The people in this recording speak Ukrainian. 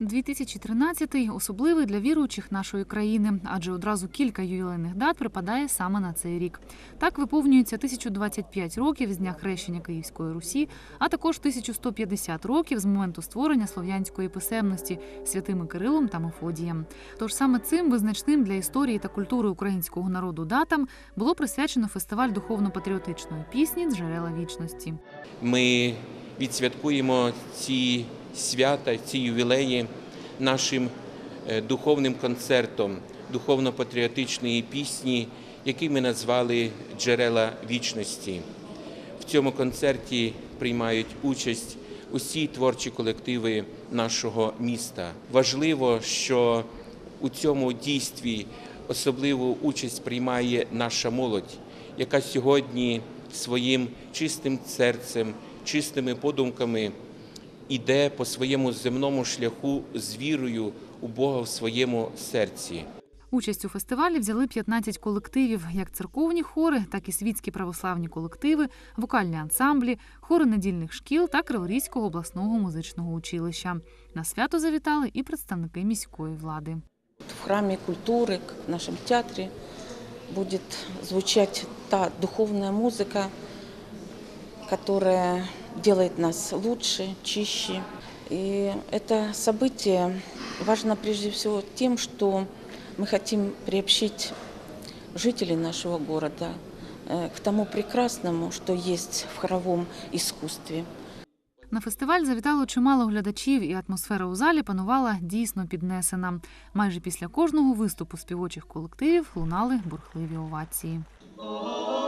2013-й – особливий для віруючих нашої країни, адже одразу кілька ювілейних дат припадає саме на цей рік. Так виповнюється 1025 років з дня хрещення Київської Русі, а також 1150 років з моменту створення слов'янської писемності святими Кирилом та Мефодієм. Тож саме цим визначним для історії та культури українського народу датам було присвячено фестиваль духовно-патріотичної пісні Джерела вічності. Ми відсвяткуємо ці свята, ці ювілеї нашим е, духовним концертом духовно-патріотичної пісні, який ми назвали Джерела вічності. В цьому концерті приймають участь усі творчі колективи нашого міста. Важливо, що у цьому дійстві особливу участь приймає наша молодь, яка сьогодні своїм чистим серцем, чистими подумками іде по своєму земному шляху з вірою у Бога в своєму серці. Участь у фестивалі взяли 15 колективів, як церковні хори, так і світські православні колективи, вокальні ансамблі, хори недільних шкіл та Криворізького обласного музичного училища. На свято завітали і представники міської влади. В храме культуры, как в нашем театре, будет звучать та духовная музыка, которая делает нас лучше, чище. И это событие важно прежде всего тем, что мы хотим приобщить жителей нашего города э, к тому прекрасному, что есть в хоровом искусстве. На фестиваль завітало чимало глядачів, і атмосфера у залі панувала дійсно піднесена. Майже після кожного виступу співочих колективів лунали бурхливі овації. О,